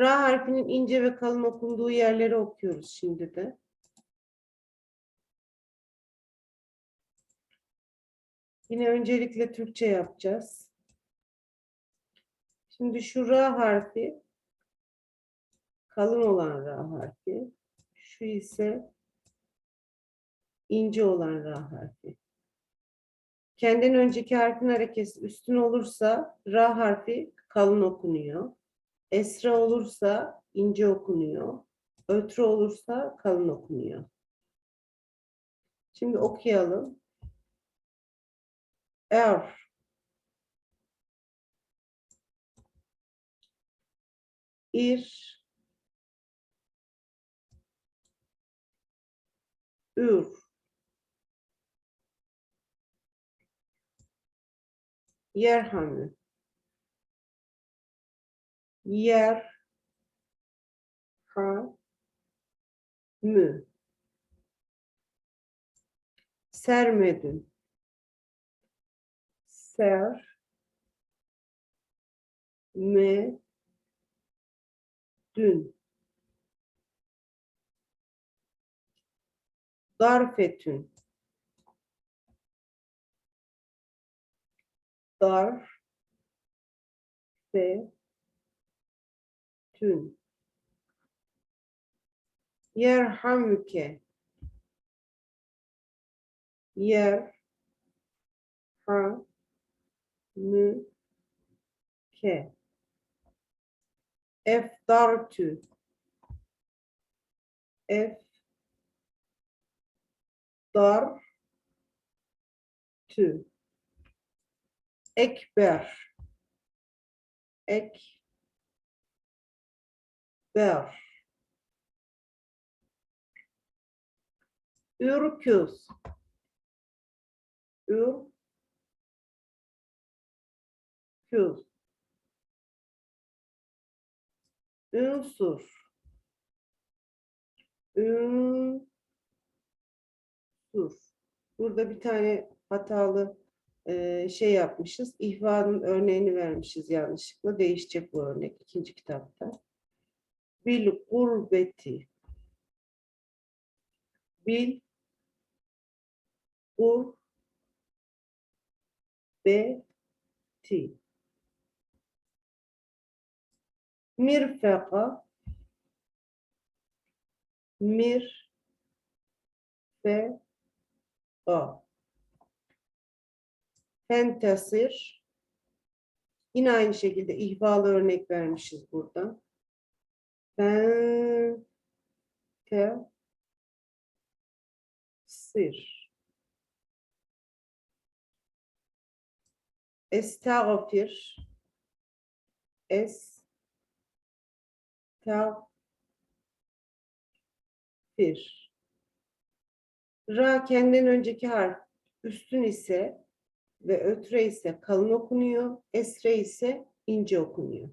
Ra harfinin ince ve kalın okunduğu yerleri okuyoruz şimdi de. Yine öncelikle Türkçe yapacağız. Şimdi şu Ra harfi kalın olan Ra harfi. Şu ise ince olan Ra harfi. Kendinden önceki harfin harekesi üstün olursa Ra harfi kalın okunuyor. Esra olursa ince okunuyor. Ötre olursa kalın okunuyor. Şimdi okuyalım. Er. İr. Ür. Yerhamü. Yer. Ha. Mü. Sermedin. Ser. Me. Dün. Darfetün. Dar. Fe. Tün. Yerhamüke. Yer. Ha. Mü. Ke. Efdartü. Ef. Dar. Tü. Ekber. Ek. Ber. Ürküz. Ür. Küz. Ünsur. Ünsur. Burada bir tane hatalı e, şey yapmışız. İhvanın örneğini vermişiz yanlışlıkla. Değişecek bu örnek ikinci kitapta. Bil gurbeti. Bil gurbeti. Mirfeka. Mir fe a. Fentasir. Yine aynı şekilde ihvalı örnek vermişiz burada. Ben te sir. Estağfir. Es fir. Ra kendinden önceki harf üstün ise ve ötre ise kalın okunuyor. Esre ise ince okunuyor.